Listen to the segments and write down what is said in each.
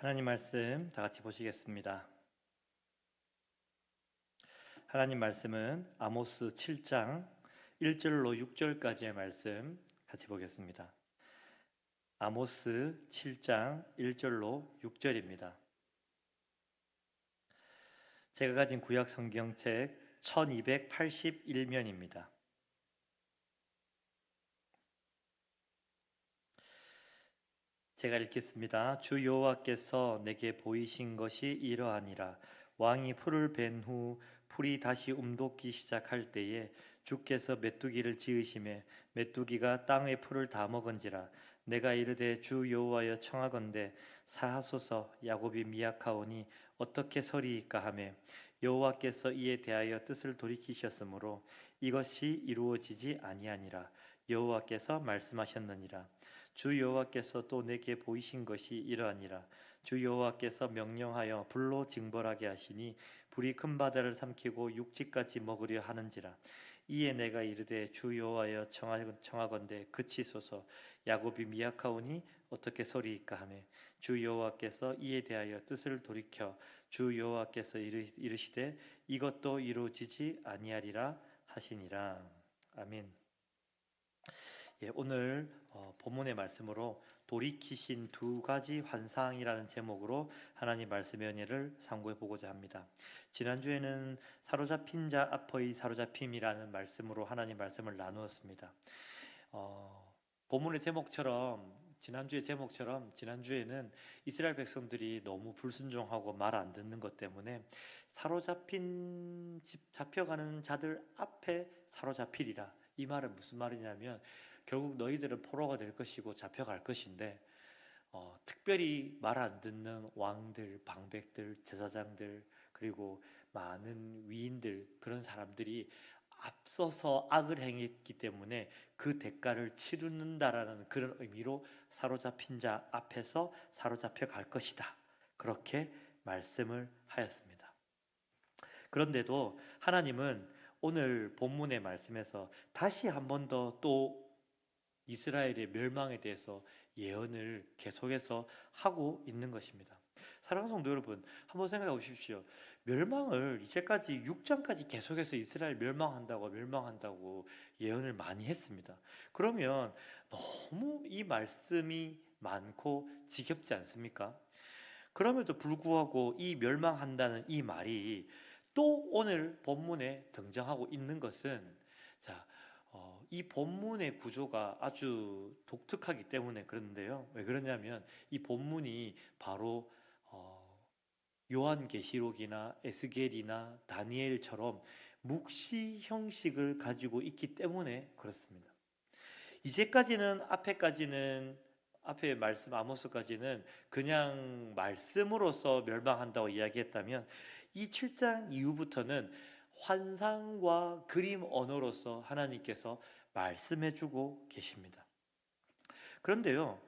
하나님 말씀 다 같이 보시겠습니다. 하나님 말씀은 아모스 7장 1절로 6절까지의 말씀 같이 보겠습니다. 아모스 7장 1절로 6절입니다. 제가 가진 구약 성경책 1281면입니다. 제가 읽겠습니다. 주 여호와께서 내게 보이신 것이 이러하니라. 왕이 풀을 벤 후 풀이 다시 움돋기 시작할 때에 주께서 메뚜기를 지으심에 메뚜기가 땅의 풀을 다 먹은지라. 내가 이르되 주 여호와여 청하건대 사하소서 야곱이 미약하오니 어떻게 서리이까 하매 여호와께서 이에 대하여 뜻을 돌이키셨으므로 이것이 이루어지지 아니하니라. 여호와께서 말씀하셨느니라. 주 여호와께서 또 내게 보이신 것이 이러하니라. 주 여호와께서 명령하여 불로 징벌하게 하시니 불이 큰 바다를 삼키고 육지까지 먹으려 하는지라. 이에 내가 이르되 주 여호와여 청하건대 그치소서. 야곱이 미약하오니 어떻게 소리이까 하매 주 여호와께서 이에 대하여 뜻을 돌이켜 주 여호와께서 이르시되 이것도 이루어지지 아니하리라 하시니라. 아멘. 예, 오늘 어, 본문의 말씀으로 돌이키신 두 가지 환상이라는 제목으로 하나님 말씀의 은혜를 상고해 보고자 합니다. 지난주에는 사로잡힌 자 앞의 사로잡힘이라는 말씀으로 하나님 말씀을 나누었습니다. 어, 본문의 제목처럼 지난주의 제목처럼 지난주에는 이스라엘 백성들이 너무 불순종하고 말 안 듣는 것 때문에 사로잡힌 집 잡혀가는 자들 앞에 사로잡히리라. 이 말은 무슨 말이냐면 결국 너희들은 포로가 될 것이고 잡혀갈 것인데 어, 특별히 말 안 듣는 왕들, 방백들, 제사장들 그리고 많은 위인들 그런 사람들이 앞서서 악을 행했기 때문에 그 대가를 치르는다라는 그런 의미로 사로잡힌 자 앞에서 사로잡혀 갈 것이다. 그렇게 말씀을 하였습니다. 그런데도 하나님은 오늘 본문의 말씀에서 다시 한 번 더 또 이스라엘의 멸망에 대해서 예언을 계속해서 하고 있는 것입니다. 사랑하는 성도 여러분, 한번 생각해 보십시오. 멸망을 이제까지 6장까지 계속해서 이스라엘 멸망한다고 멸망한다고 예언을 많이 했습니다. 그러면 너무 이 말씀이 많고 지겹지 않습니까? 그럼에도 불구하고 이 멸망한다는 이 말이 또 오늘 본문에 등장하고 있는 것은 자, 어, 이 본문의 구조가 아주 독특하기 때문에 그런데요. 왜 그러냐면 이 본문이 바로 어, 요한계시록이나 에스겔이나 다니엘처럼 묵시 형식을 가지고 있기 때문에 그렇습니다. 이제까지는 앞에까지는 앞에 말씀 아모스까지는 그냥 말씀으로서 멸망한다고 이야기했다면 이 7장 이후부터는 환상과 그림 언어로서 하나님께서 말씀해 주고 계십니다. 그런데요,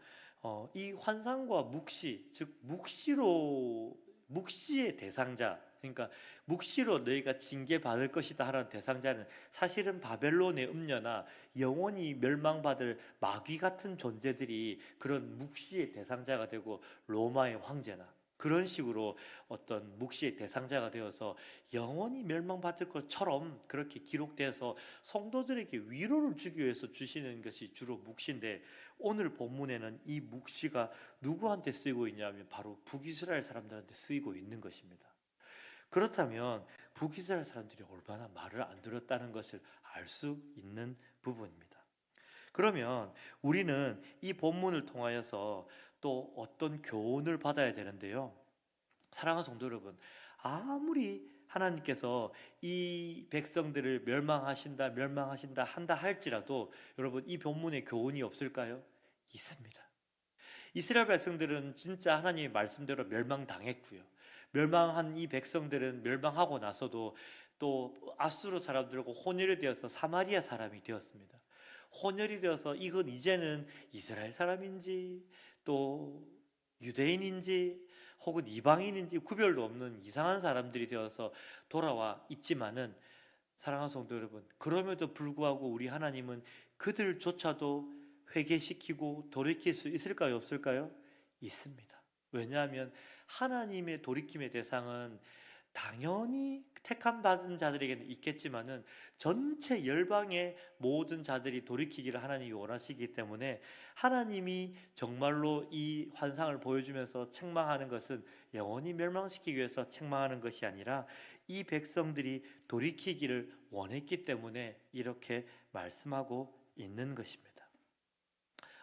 어, 이 환상과 묵시, 즉, 묵시로, 묵시의 대상자, 그러니까 묵시로 너희가 징계 받을 것이다 하는 대상자는 사실은 바벨론의 음녀나 영원히 멸망받을 마귀 같은 존재들이 그런 묵시의 대상자가 되고 로마의 황제나 그런 식으로 어떤 묵시의 대상자가 되어서 영원히 멸망받을 것처럼 그렇게 기록되어서 성도들에게 위로를 주기 위해서 주시는 것이 주로 묵시인데 오늘 본문에는 이 묵시가 누구한테 쓰이고 있냐면 바로 북이스라엘 사람들한테 쓰이고 있는 것입니다. 그렇다면 북이스라엘 사람들이 얼마나 말을 안 들었다는 것을 알 수 있는 부분입니다. 그러면 우리는 이 본문을 통하여서 또 어떤 교훈을 받아야 되는데요. 사랑하는 성도 여러분, 아무리 하나님께서 이 백성들을 멸망하신다, 멸망하신다 한다 할지라도 여러분 이 본문에 교훈이 없을까요? 있습니다. 이스라엘 백성들은 진짜 하나님의 말씀대로 멸망당했고요. 멸망한 이 백성들은 멸망하고 나서도 또 아수르 사람들과 혼혈이 되어서 사마리아 사람이 되었습니다. 혼혈이 되어서 이건 이제는 이스라엘 사람인지 또 유대인인지 혹은 이방인인지 구별도 없는 이상한 사람들이 되어서 돌아와 있지만은 사랑하는 성도 여러분, 그럼에도 불구하고 우리 하나님은 그들조차도 회개시키고 돌이킬 수 있을까요? 없을까요? 있습니다. 왜냐하면 하나님의 돌이킴의 대상은 당연히 택함 받은 자들에게는 있겠지만은 전체 열방의 모든 자들이 돌이키기를 하나님이 원하시기 때문에 하나님이 정말로 이 환상을 보여주면서 책망하는 것은 영원히 멸망시키기 위해서 책망하는 것이 아니라 이 백성들이 돌이키기를 원했기 때문에 이렇게 말씀하고 있는 것입니다.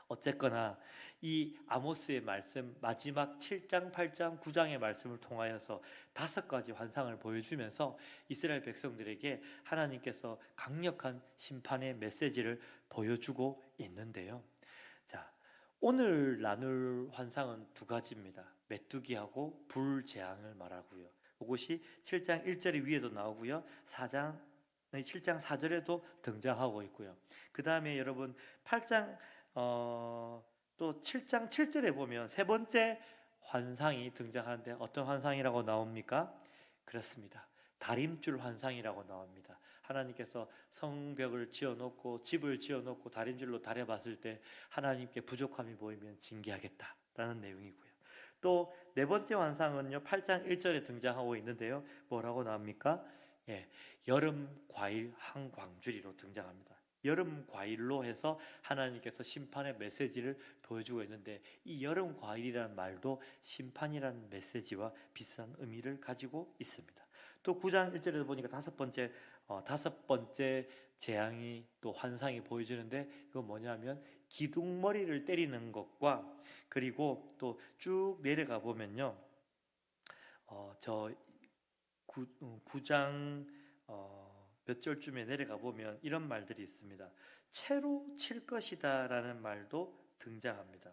어쨌거나 이 아모스의 말씀 마지막 7장, 8장, 9장의 말씀을 통하여서 다섯 가지 환상을 보여주면서 이스라엘 백성들에게 하나님께서 강력한 심판의 메시지를 보여주고 있는데요. 자, 오늘 나눌 환상은 두 가지입니다. 메뚜기하고 불재앙을 말하고요. 이것이 7장 1절의 위에도 나오고요. 4장 7장 4절에도 등장하고 있고요. 그 다음에 여러분 8장 어, 또 7장 7절에 보면 세 번째 환상이 등장하는데 어떤 환상이라고 나옵니까? 그렇습니다. 다림줄 환상이라고 나옵니다. 하나님께서 성벽을 지어놓고 집을 지어놓고 다림줄로 다려봤을 때 하나님께 부족함이 보이면 징계하겠다라는 내용이고요. 또 네 번째 환상은요 8장 1절에 등장하고 있는데요. 뭐라고 나옵니까? 예, 여름 과일 한 광주리로 등장합니다. 여름 과일로 해서 하나님께서 심판의 메시지를 보여주고 있는데 이 여름 과일이라는 말도 심판이라는 메시지와 비슷한 의미를 가지고 있습니다. 또 9장 1절에도 보니까 다섯 번째 어, 다섯 번째 재앙이 또 환상이 보여주는데 그거 뭐냐면 기둥머리를 때리는 것과 그리고 또 쭉 내려가 보면요. 어, 저 9, 9장 어, 몇 절쯤에 내려가 보면 이런 말들이 있습니다. 채로 칠 것이다라는 말도 등장합니다.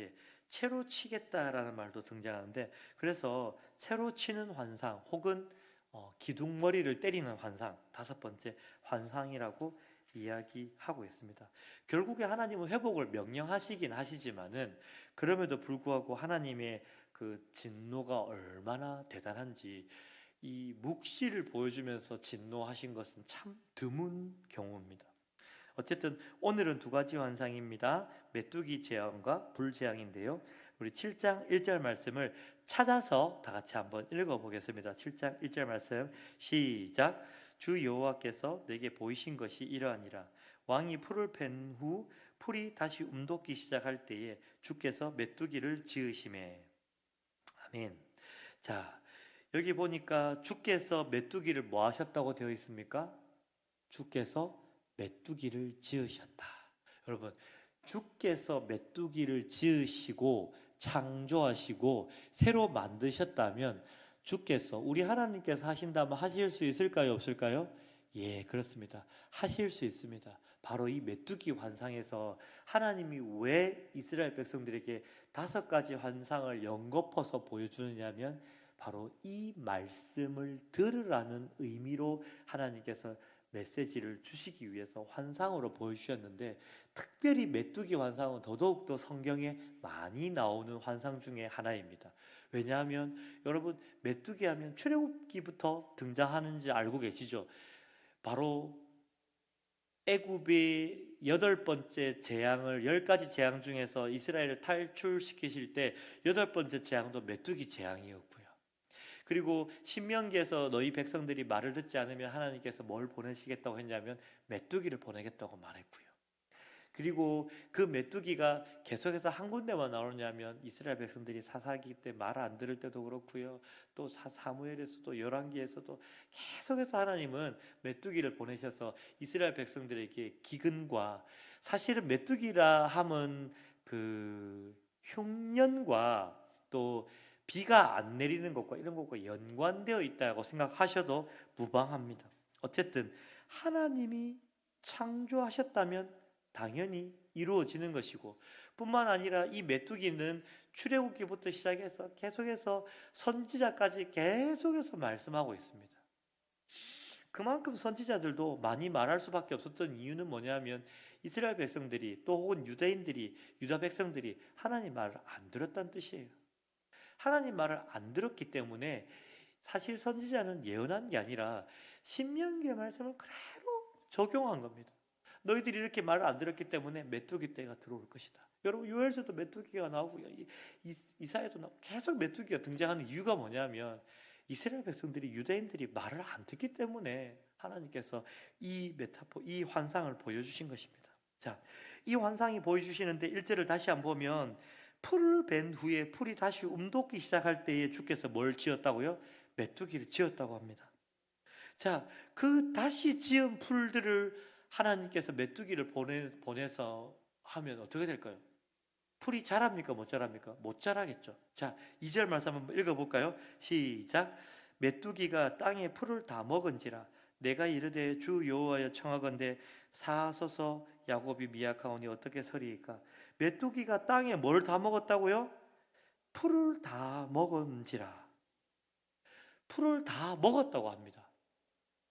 예, 채로 치겠다라는 말도 등장하는데 그래서 채로 치는 환상 혹은 어, 기둥머리를 때리는 환상 다섯 번째 환상이라고 이야기하고 있습니다. 결국에 하나님은 회복을 명령하시긴 하시지만은 그럼에도 불구하고 하나님의 그 진노가 얼마나 대단한지 이 묵시를 보여주면서 진노하신 것은 참 드문 경우입니다. 어쨌든 오늘은 두 가지 환상입니다. 메뚜기 재앙과 불 재앙인데요. 우리 7장 1절 말씀을 찾아서 다 같이 한번 읽어 보겠습니다. 7장 1절 말씀 시작. 주 여호와께서 내게 보이신 것이 이러하니라. 왕이 풀을 팬 후 풀이 다시 움돋기 시작할 때에 주께서 메뚜기를 지으심에 아멘. 자, 여기 보니까 주께서 메뚜기를 뭐 하셨다고 되어 있습니까? 주께서 메뚜기를 지으셨다. 여러분, 주께서 메뚜기를 지으시고 창조하시고 새로 만드셨다면 주께서 우리 하나님께서 하신다면 하실 수 있을까요? 없을까요? 예, 그렇습니다. 하실 수 있습니다. 바로 이 메뚜기 환상에서 하나님이 왜 이스라엘 백성들에게 다섯 가지 환상을 연거퍼서 보여주느냐면 바로 이 말씀을 들으라는 의미로 하나님께서 메시지를 주시기 위해서 환상으로 보여주셨는데 특별히 메뚜기 환상은 더더욱더 성경에 많이 나오는 환상 중에 하나입니다. 왜냐하면 여러분 메뚜기 하면 출애굽기부터 등장하는지 알고 계시죠? 바로 애굽의 여덟 번째 재앙을 열 가지 재앙 중에서 이스라엘을 탈출시키실 때 여덟 번째 재앙도 메뚜기 재앙이었고요. 그리고 신명기에서 너희 백성들이 말을 듣지 않으면 하나님께서 뭘 보내시겠다고 했냐면 메뚜기를 보내겠다고 말했고요. 그리고 그 메뚜기가 계속해서 한 군데만 나오냐면 이스라엘 백성들이 사사기 때 말 안 들을 때도 그렇고요. 또 사무엘에서도 열왕기에서도 계속해서 하나님은 메뚜기를 보내셔서 이스라엘 백성들에게 기근과 사실은 메뚜기라 함은 그 흉년과 또 비가 안 내리는 것과 이런 것과 연관되어 있다고 생각하셔도 무방합니다. 어쨌든 하나님이 창조하셨다면 당연히 이루어지는 것이고 뿐만 아니라 이 메뚜기는 출애굽기부터 시작해서 계속해서 선지자까지 계속해서 말씀하고 있습니다. 그만큼 선지자들도 많이 말할 수밖에 없었던 이유는 뭐냐면 이스라엘 백성들이 또 혹은 유대인들이 유다 백성들이 하나님 말을 안 들었다는 뜻이에요. 하나님 말을 안 들었기 때문에 사실 선지자는 예언한 게 아니라 신명기의 말씀을 그대로 적용한 겁니다. 너희들이 이렇게 말을 안 들었기 때문에 메뚜기 때가 들어올 것이다. 여러분 요엘서도 메뚜기가 이- 이사야도 나오고 계속 메뚜기가 등장하는 이유가 뭐냐면 이스라엘 백성들이 유대인들이 말을 안 듣기 때문에 하나님께서 이 메타포, 이 환상을 보여주신 것입니다. 자, 이 환상이 보여주시는데 일절을 다시 한번 보면 풀을 벤 후에 풀이 다시 움돋기 시작할 때에 주께서 뭘 지었다고요? 메뚜기를 지었다고 합니다. 자, 그 다시 지은 풀들을 하나님께서 메뚜기를 보내, 보내서 하면 어떻게 될까요? 풀이 자랍니까? 못 자랍니까? 못 자라겠죠. 자, 2절 말씀 한번 읽어볼까요? 시작. 메뚜기가 땅에 풀을 다 먹은지라 내가 이르되 주 여호와여 청하건대 사소서 야곱이 미약하오니 어떻게 서리이까? 메뚜기가 땅에 뭘 다 먹었다고요? 풀을 다 먹은지라. 풀을 다 먹었다고 합니다.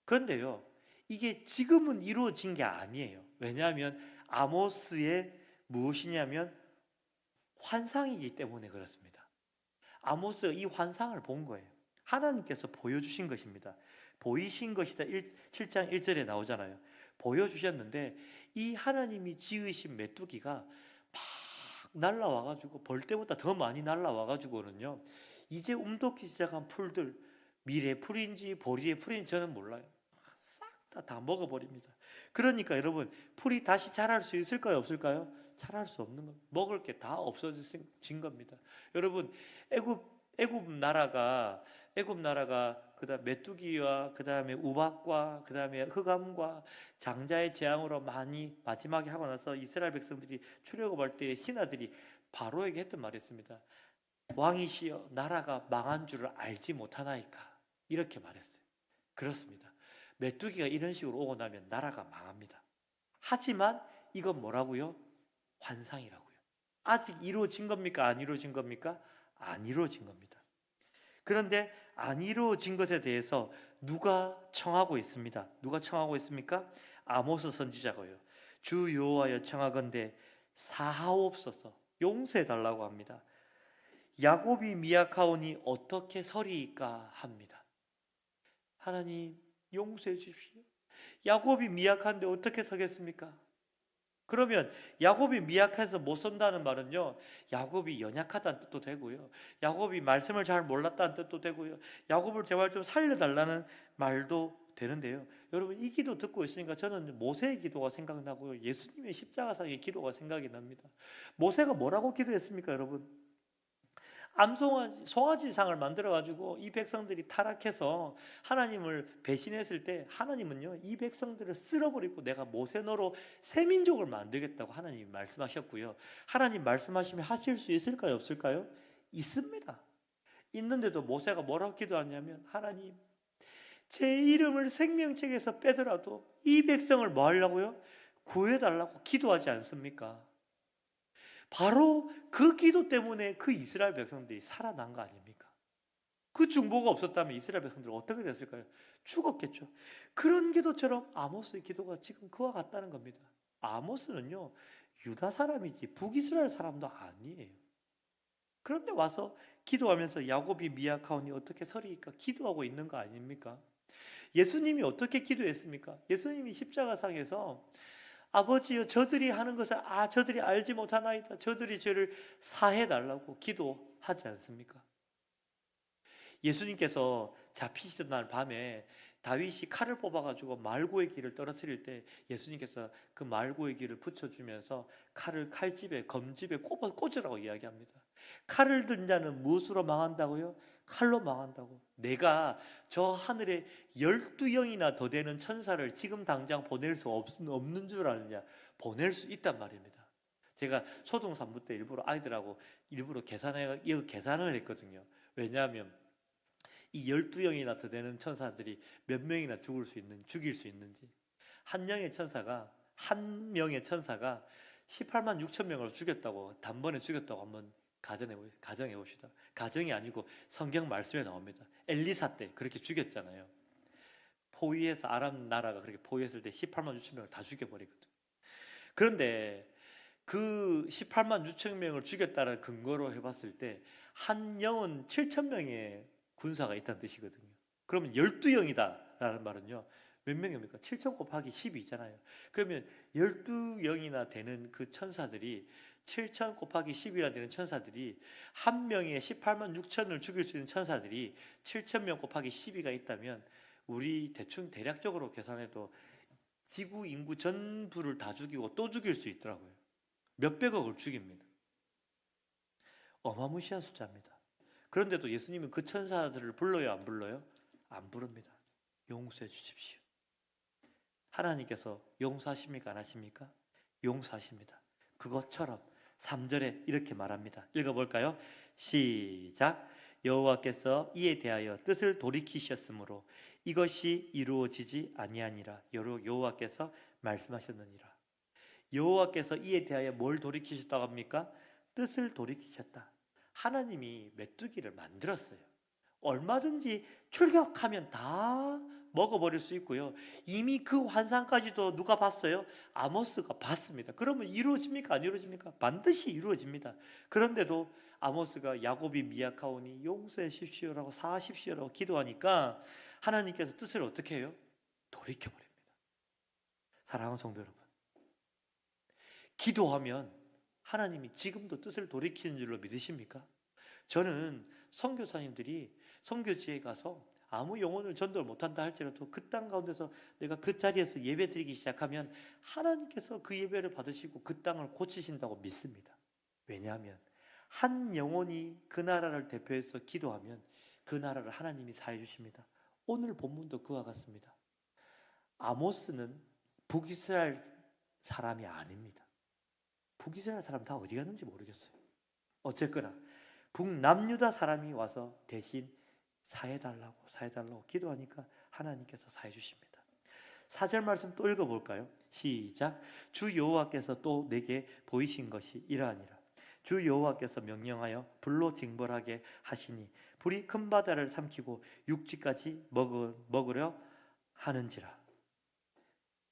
그런데요, 이게 지금은 이루어진 게 아니에요. 왜냐하면 아모스의 무엇이냐면 환상이기 때문에 그렇습니다. 아모스가 이 환상을 본 거예요. 하나님께서 보여주신 것입니다. 보이신 것이다. 1, 7장 1절에 나오잖아요. 보여주셨는데 이 하나님이 지으신 메뚜기가 막 날라와가지고 벌 때보다 더 많이 날라와가지고는요. 이제 움돋기 시작한 풀들 미래 풀인지 보리의 풀인지 저는 몰라요. 싹다다 먹어버립니다. 그러니까 여러분 풀이 다시 자랄 수 있을까요? 없을까요? 자랄 수 없는 겁니다. 먹을 게 다 없어진 겁니다. 여러분 애굽 애굽 나라가 애굽 나라가 그다음 메뚜기와 그다음에 우박과 그다음에 흑암과 장자의 재앙으로 많이 마지막에 하고 나서 이스라엘 백성들이 출애굽할 때 신하들이 바로에게 했던 말이 있습니다. 왕이시여 나라가 망한 줄을 알지 못하나이까 이렇게 말했어요. 그렇습니다. 메뚜기가 이런 식으로 오고 나면 나라가 망합니다. 하지만 이건 뭐라고요? 환상이라고요. 아직 이루어진 겁니까? 안 이루어진 겁니까? 안 이루어진 겁니다. 그런데 안 이루어진 것에 대해서 누가 청하고 있습니다. 누가 청하고 있습니까? 아모스 선지자가요. 주 여호와여 청하건대 사하옵소서 용서해 달라고 합니다. 야곱이 미약하오니 어떻게 서리이까 합니다. 하나님 용서해 주십시오. 야곱이 미약한데 어떻게 서겠습니까? 그러면 야곱이 미약해서 못 선다는 말은요. 야곱이 연약하다는 뜻도 되고요. 야곱이 말씀을 잘 몰랐다는 뜻도 되고요. 야곱을 제발 좀 살려달라는 말도 되는데요. 여러분 이 기도 듣고 있으니까 저는 모세의 기도가 생각나고요. 예수님의 십자가상의 기도가 생각이 납니다. 모세가 뭐라고 기도했습니까, 여러분? 암송아지 송아지상을 만들어 가지고 이 백성들이 타락해서 하나님을 배신했을 때 하나님은요 이 백성들을 쓸어버리고 내가 모세너로 새 민족을 만들겠다고 하나님이 말씀하셨고요. 하나님 말씀하시면 하실 수 있을까요? 없을까요? 있습니다. 있는데도 모세가 뭐라고 기도하냐면 하나님 제 이름을 생명책에서 빼더라도 이 백성을 뭐 하려고요? 구해달라고 기도하지 않습니까? 바로 그 기도 때문에 그 이스라엘 백성들이 살아난 거 아닙니까? 그 중보가 없었다면 이스라엘 백성들은 어떻게 됐을까요? 죽었겠죠. 그런 기도처럼 아모스의 기도가 지금 그와 같다는 겁니다. 아모스는요, 유다 사람이지 북이스라엘 사람도 아니에요. 그런데 와서 기도하면서 야곱이 미약하오니 어떻게 서리이까 기도하고 있는 거 아닙니까? 예수님이 어떻게 기도했습니까? 예수님이 십자가상에서 아버지여 저들이 하는 것을 아 저들이 알지 못하나이다. 저들이 저를 사해 달라고 기도하지 않습니까? 예수님께서 잡히시던 날 밤에 다윗이 칼을 뽑아가지고 말고의 길을 떨어뜨릴 때 예수님께서 그 말고의 길을 붙여주면서 칼을 칼집에 검집에 꼽아 꽂으라고 이야기합니다. 칼을 든 자는 무엇으로 망한다고요? 칼로 망한다고. 내가 저 하늘에 열두 영이나 더 되는 천사를 지금 당장 보낼 수 없, 없는 줄 아느냐? 보낼 수 있단 말입니다. 제가 3부 때 일부러 아이들하고 일부러 계산해 계산을 했거든요. 왜냐하면 이 열두 영이나 더 되는 천사들이 몇 명이나 죽을 수 있는 죽일 수 있는지 한 명의 천사가 한 명의 천사가 18만 6천 명을 죽였다고 단번에 죽였다고 한번 가정해 보 가정해 봅시다. 가정이 아니고 성경 말씀에 나옵니다. 엘리사 때 그렇게 죽였잖아요. 포위해서 아람 나라가 그렇게 포위했을 때 18만 6천 명을 다 죽여버리거든. 그런데 그 18만 6천 명을 죽였다는 근거로 해봤을 때 한 영은 7천 명의 군사가 있다는 뜻이거든요. 그러면 12영이다라는 말은요. 몇 명입니까? 7천 곱하기 10이잖아요. 그러면 12영이나 되는 그 천사들이 7천 곱하기 10이라 되는 천사들이 한 명에 18만 6천을 죽일 수 있는 천사들이 7천 명 곱하기 12가 있다면 우리 대충 대략적으로 계산해도 지구 인구 전부를 다 죽이고 또 죽일 수 있더라고요. 몇백억을 죽입니다. 어마무시한 숫자입니다. 그런데도 예수님은 그 천사들을 불러요, 안 불러요? 안 부릅니다. 용서해 주십시오. 하나님께서 용서하십니까? 안 하십니까? 용서하십니다. 그것처럼 3절에 이렇게 말합니다. 읽어볼까요? 시작. 여호와께서 이에 대하여 뜻을 돌이키셨으므로 이것이 이루어지지 아니하니라. 여호와께서 말씀하셨느니라. 여호와께서 이에 대하여 뭘 돌이키셨다고 합니까? 뜻을 돌이키셨다. 하나님이 메뚜기를 만들었어요. 얼마든지 출격하면 다 먹어버릴 수 있고요. 이미 그 환상까지도 누가 봤어요? 아모스가 봤습니다. 그러면 이루어집니까? 안 이루어집니까? 반드시 이루어집니다. 그런데도 아모스가 야곱이 미약하오니 용서해 십시오라고 사십시오라고 기도하니까 하나님께서 뜻을 어떻게 해요? 돌이켜버립니다. 사랑하는 성도 여러분. 기도하면 하나님이 지금도 뜻을 돌이키는 줄로 믿으십니까? 저는 선교사님들이 선교지에 가서 아무 영혼을 전도를 못한다 할지라도 그 땅 가운데서 내가 그 자리에서 예배 드리기 시작하면 하나님께서 그 예배를 받으시고 그 땅을 고치신다고 믿습니다. 왜냐하면 한 영혼이 그 나라를 대표해서 기도하면 그 나라를 하나님이 사해 주십니다. 오늘 본문도 그와 같습니다. 아모스는 북이스라엘 사람이 아닙니다. 북이스라엘 사람 다 어디 갔는지 모르겠어요. 어쨌거나 북남유다 사람이 와서 대신 사해달라고 사해달라고 기도하니까 하나님께서 사해 주십니다. 4절 말씀 또 읽어볼까요? 시작. 주 여호와께서 또 내게 보이신 것이 이러하니라. 주 여호와께서 명령하여 불로 징벌하게 하시니 불이 큰 바다를 삼키고 육지까지 먹으, 먹으려 하는지라.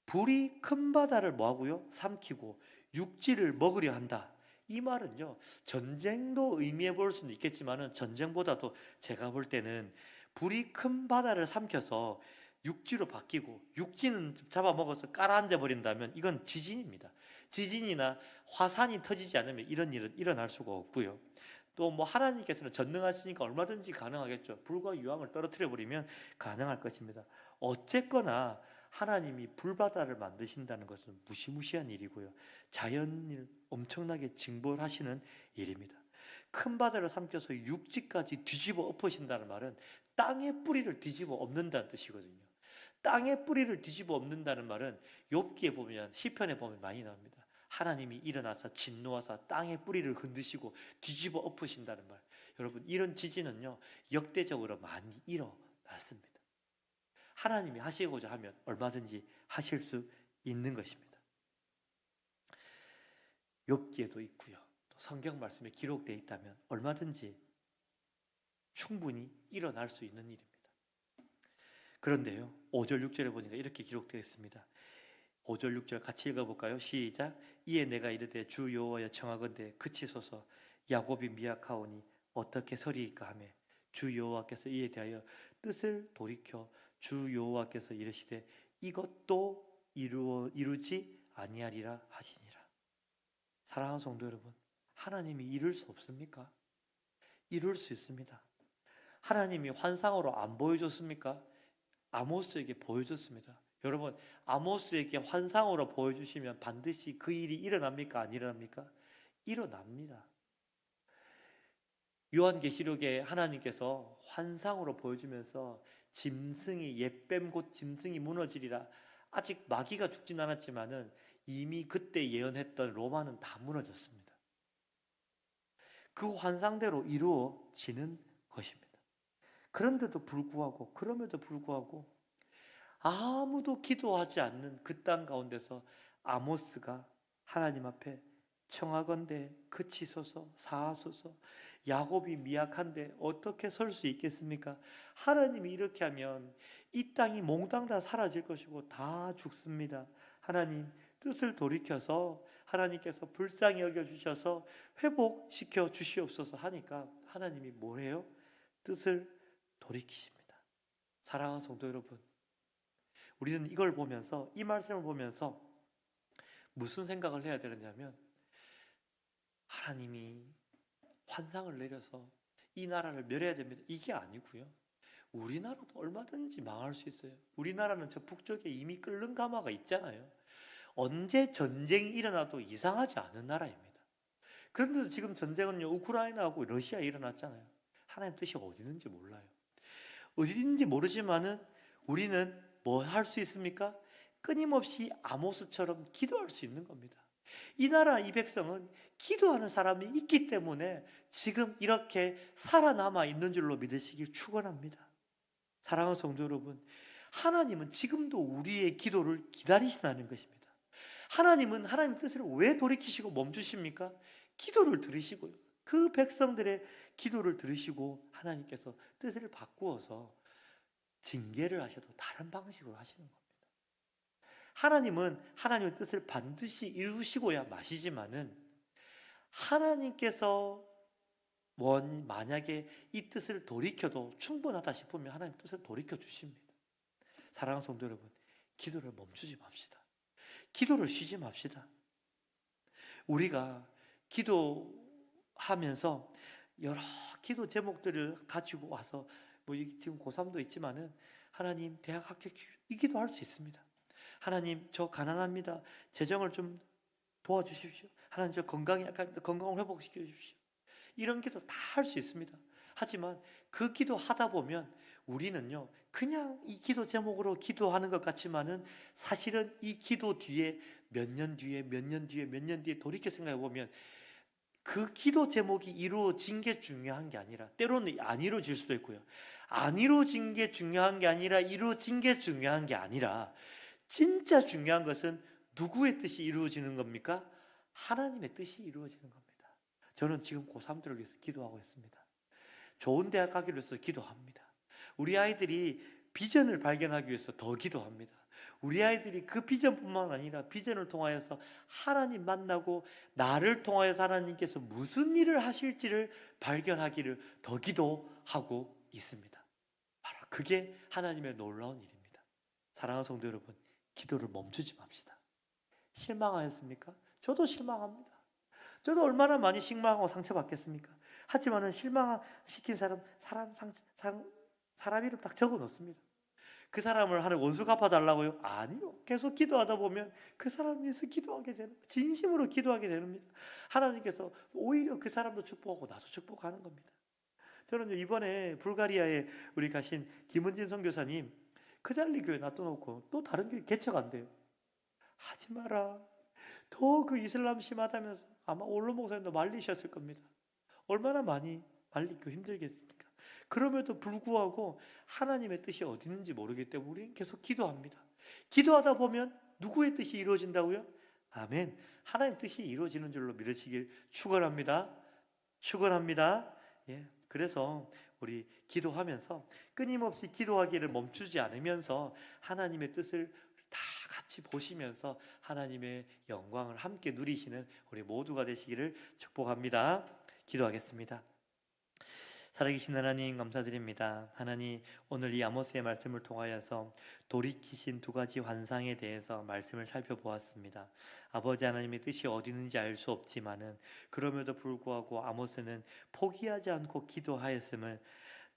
불이 큰 바다를 뭐하고요? 삼키고 육지를 먹으려 한다. 이 말은요, 전쟁도 의미해 볼 수는 있겠지만은 전쟁보다도 제가 볼 때는 불이 큰 바다를 삼켜서 육지로 바뀌고 육지는 잡아먹어서 깔아앉아 버린다면 이건 지진입니다. 지진이나 화산이 터지지 않으면 이런 일은 일어날 수가 없고요. 또 뭐 하나님께서는 전능하시니까 얼마든지 가능하겠죠. 불과 유황을 떨어뜨려 버리면 가능할 것입니다. 어쨌거나 하나님이 불바다를 만드신다는 것은 무시무시한 일이고요. 자연을 엄청나게 징벌하시는 일입니다. 큰 바다를 삼켜서 육지까지 뒤집어 엎으신다는 말은 땅의 뿌리를 뒤집어 엎는다는 뜻이거든요. 땅의 뿌리를 뒤집어 엎는다는 말은 욥기에 보면 시편에 보면 많이 나옵니다. 하나님이 일어나서 진노하사 땅의 뿌리를 흔드시고 뒤집어 엎으신다는 말. 여러분 이런 지진은요 역대적으로 많이 일어났습니다. 하나님이 하시고자 하면 얼마든지 하실 수 있는 것입니다. 욥기에도 있고요. 또 성경 말씀에 기록되어 있다면 얼마든지 충분히 일어날 수 있는 일입니다. 그런데요. 5절 6절에 보니까 이렇게 기록되어 있습니다. 5절 6절 같이 읽어 볼까요? 시작. 이에 내가 이르되 주 여호와여 청하건대 그치소서 야곱이 미약하오니 어떻게 서리이까 하며 주 여호와께서 이에 대하여 뜻을 돌이켜 주 여호와께서 이르시되 이것도 이루어 이루지 아니하리라 하시니라. 사랑하는 성도 여러분, 하나님이 이룰 수 없습니까? 이룰 수 있습니다. 하나님이 환상으로 안 보여줬습니까? 아모스에게 보여줬습니다. 여러분, 아모스에게 환상으로 보여주시면 반드시 그 일이 일어납니까? 안 일어납니까? 일어납니다. 요한계시록에 하나님께서 환상으로 보여주면서 짐승이 옛뱀 곧 짐승이 무너지리라. 아직 마귀가 죽진 않았지만은 이미 그때 예언했던 로마는 다 무너졌습니다. 그 환상대로 이루어지는 것입니다. 그런데도 불구하고 그럼에도 불구하고 아무도 기도하지 않는 그 땅 가운데서 아모스가 하나님 앞에 청하건대 그치소서 사하소서 야곱이 미약한데 어떻게 설 수 있겠습니까? 하나님이 이렇게 하면 이 땅이 몽땅 다 사라질 것이고 다 죽습니다. 하나님 뜻을 돌이켜서 하나님께서 불쌍히 여겨 주셔서 회복시켜 주시옵소서 하니까 하나님이 뭐래요? 뜻을 돌이키십니다. 사랑하는 성도 여러분, 우리는 이걸 보면서 이 말씀을 보면서 무슨 생각을 해야 되느냐면 하나님이 환상을 내려서 이 나라를 멸해야 됩니다. 이게 아니고요. 우리나라도 얼마든지 망할 수 있어요. 우리나라는 저 북쪽에 이미 끓는 가마가 있잖아요. 언제 전쟁이 일어나도 이상하지 않은 나라입니다. 그런데도 지금 전쟁은요, 우크라이나하고 러시아에 일어났잖아요. 하나님 뜻이 어디 있는지 몰라요. 어디 있는지 모르지만은 우리는 뭐 할 수 있습니까? 끊임없이 아모스처럼 기도할 수 있는 겁니다. 이 나라 이 백성은 기도하는 사람이 있기 때문에 지금 이렇게 살아남아 있는 줄로 믿으시길 축원합니다. 사랑하는 성도 여러분, 하나님은 지금도 우리의 기도를 기다리신다는 것입니다. 하나님은 하나님 뜻을 왜 돌이키시고 멈추십니까? 기도를 들으시고요. 그 백성들의 기도를 들으시고 하나님께서 뜻을 바꾸어서 징계를 하셔도 다른 방식으로 하시는 겁니다. 하나님은 하나님의 뜻을 반드시 이루시고야 마시지만은 하나님께서 원 만약에 이 뜻을 돌이켜도 충분하다 싶으면 하나님 뜻을 돌이켜 주십니다. 사랑하는 성도 여러분, 기도를 멈추지 맙시다. 기도를 쉬지 맙시다. 우리가 기도하면서 여러 기도 제목들을 가지고 와서 뭐 지금 고3도 있지만은 하나님 대학 합격 이 기도 할 수 있습니다. 하나님 저 가난합니다. 재정을 좀 도와주십시오. 하나님 저 건강이 약간 건강을 회복시켜 주십시오. 이런 기도 다 할 수 있습니다. 하지만 그 기도 하다 보면 우리는요 그냥 이 기도 제목으로 기도하는 것 같지만은 사실은 이 기도 뒤에 몇 년 뒤에 몇 년 뒤에 몇 년 뒤에 돌이켜 생각해 보면 그 기도 제목이 이루어진 게 중요한 게 아니라 때로는 안 이루어질 수도 있고요. 안 이루어진 게 중요한 게 아니라 이루어진 게 중요한 게 아니라 진짜 중요한 것은 누구의 뜻이 이루어지는 겁니까? 하나님의 뜻이 이루어지는 겁니다. 저는 지금 고3들을 위해서 기도하고 있습니다. 좋은 대학 가기를 위해서 기도합니다. 우리 아이들이 비전을 발견하기 위해서 더 기도합니다. 우리 아이들이 그 비전뿐만 아니라 비전을 통하여서 하나님 만나고 나를 통하여서 하나님께서 무슨 일을 하실지를 발견하기를 더 기도하고 있습니다. 바로 그게 하나님의 놀라운 일입니다. 사랑하는 성도 여러분, 기도를 멈추지 맙시다. 실망하였습니까? 저도 실망합니다. 저도 얼마나 많이 실망하고 상처받겠습니까? 하지만은 실망시킨 사람, 사람, 상, 사람, 사람 이름 딱 적어 놓습니다. 그 사람을 하는 원수 갚아달라고요? 아니요. 계속 기도하다 보면 그 사람 위해서 기도하게 되는, 진심으로 기도하게 됩니다. 하나님께서 오히려 그 사람도 축복하고 나도 축복하는 겁니다. 저는 이번에 불가리아에 우리 가신 김은진 선교사님 그 잔리 교회 놔둬놓고 또 다른 교회 개척한대요. 하지 마라. 더 그 이슬람 심하다면서 아마 올로 목사님도 말리셨을 겁니다. 얼마나 많이 말리고 힘들겠습니까? 그럼에도 불구하고 하나님의 뜻이 어디 있는지 모르기 때문에 우리는 계속 기도합니다. 기도하다 보면 누구의 뜻이 이루어진다고요? 아멘. 하나님 뜻이 이루어지는 줄로 믿으시길 축원합니다. 축원합니다. 예. 그래서 우리 기도하면서 끊임없이 기도하기를 멈추지 않으면서 하나님의 뜻을 다 같이 보시면서 하나님의 영광을 함께 누리시는 우리 모두가 되시기를 축복합니다. 기도하겠습니다. 살아계신 하나님 감사드립니다. 하나님 오늘 이 아모스의 말씀을 통하여서 돌이키신 두 가지 환상에 대해서 말씀을 살펴보았습니다. 아버지 하나님의 뜻이 어디 있는지 알 수 없지만은 그럼에도 불구하고 아모스는 포기하지 않고 기도하였음을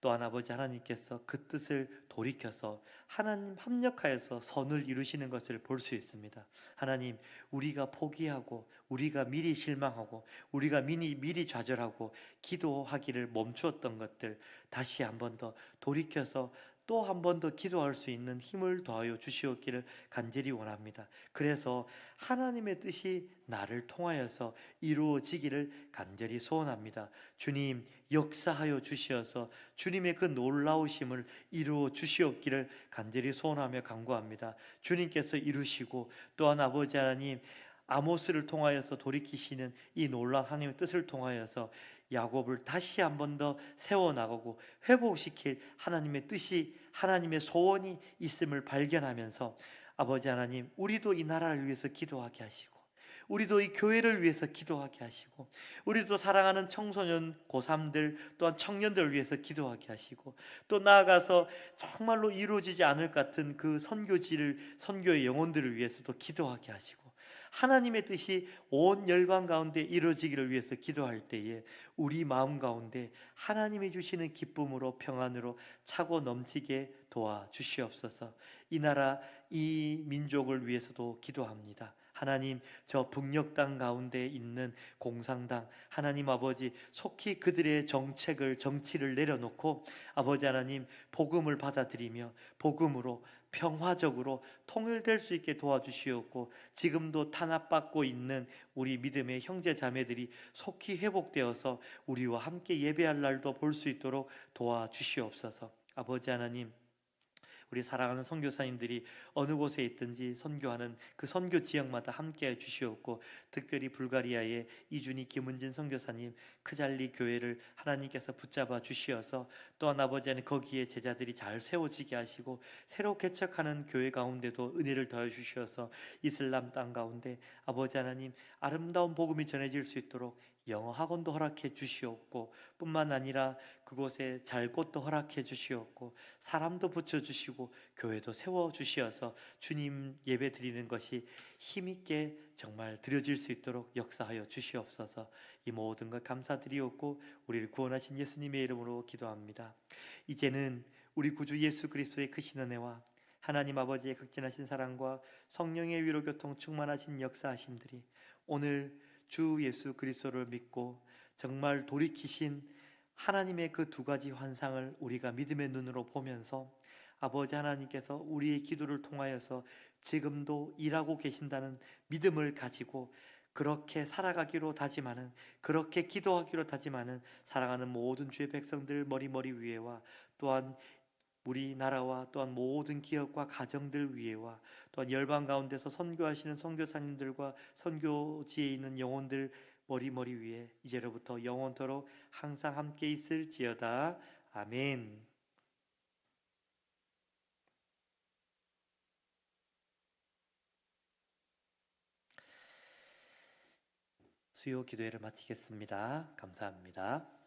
또한 아버지 하나님께서 그 뜻을 돌이켜서 하나님 합력하여서 선을 이루시는 것을 볼 수 있습니다. 하나님, 우리가 포기하고 우리가 미리 실망하고 우리가 미리 미리 좌절하고 기도하기를 멈추었던 것들 다시 한 번 더 돌이켜서 또 한 번 더 기도할 수 있는 힘을 더하여 주시옵기를 간절히 원합니다. 그래서 하나님의 뜻이 나를 통하여서 이루어지기를 간절히 소원합니다. 주님, 역사하여 주시어서 주님의 그 놀라우심을 이루어 주시옵기를 간절히 소원하며 간구합니다. 주님께서 이루시고 또한 아버지 하나님 아모스를 통하여서 돌이키시는 이 놀라운 하나님의 뜻을 통하여서 야곱을 다시 한 번 더 세워 나가고 회복시킬 하나님의 뜻이 하나님의 소원이 있음을 발견하면서 아버지 하나님 우리도 이 나라를 위해서 기도하게 하시고 우리도 이 교회를 위해서 기도하게 하시고 우리도 사랑하는 청소년 고3들 또한 청년들을 위해서 기도하게 하시고 또 나아가서 정말로 이루어지지 않을 것 같은 그 선교지를 선교의 영혼들을 위해서도 기도하게 하시고 하나님의 뜻이 온 열방 가운데 이루어지기를 위해서 기도할 때에 우리 마음 가운데 하나님이 주시는 기쁨으로 평안으로 차고 넘치게 도와 주시옵소서. 이 나라 이 민족을 위해서도 기도합니다. 하나님 저 북녘 땅 가운데 있는 공산당 하나님 아버지 속히 그들의 정책을 정치를 내려놓고 아버지 하나님 복음을 받아들이며 복음으로 평화적으로 통일될 수 있게 도와주시옵고 지금도 탄압받고 있는 우리 믿음의 형제 자매들이 속히 회복되어서 우리와 함께 예배할 날도 볼 수 있도록 도와주시옵소서. 아버지 하나님 우리 사랑하는 선교사님들이 어느 곳에 있든지 선교하는 그 선교 지역마다 함께해 주시옵고 특별히 불가리아의 이준희 김은진 선교사님 크잘리 교회를 하나님께서 붙잡아 주시어서 또한 아버지 하나님 거기에 제자들이 잘 세워지게 하시고 새로 개척하는 교회 가운데도 은혜를 더해 주시어서 이슬람 땅 가운데 아버지 하나님 아름다운 복음이 전해질 수 있도록 영어 학원도 허락해 주시옵고 뿐만 아니라 그곳에 잘 곳도 허락해 주시옵고 사람도 붙여 주시고 교회도 세워 주시어서 주님 예배 드리는 것이 힘 있게 정말 드려질 수 있도록 역사하여 주시옵소서. 이 모든 것 감사드리옵고 우리를 구원하신 예수님의 이름으로 기도합니다. 이제는 우리 구주 예수 그리스도의 크신 은혜와 하나님 아버지의 극진하신 사랑과 성령의 위로 교통 충만하신 역사하심들이 오늘 주 예수 그리스도를 믿고 정말 돌이키신 하나님의 그 두 가지 환상을 우리가 믿음의 눈으로 보면서 아버지 하나님께서 우리의 기도를 통하여서 지금도 일하고 계신다는 믿음을 가지고 그렇게 살아가기로 다짐하는 그렇게 기도하기로 다짐하는 사랑하는 모든 주의 백성들 머리머리 위에와 또한 우리나라와 또한 모든 기업과 가정들 위에와 또한 열방 가운데서 선교하시는 선교사님들과 선교지에 있는 영혼들 머리머리 위에 이제로부터 영원토록 항상 함께 있을지어다. 아멘. 수요 기도회를 마치겠습니다. 감사합니다.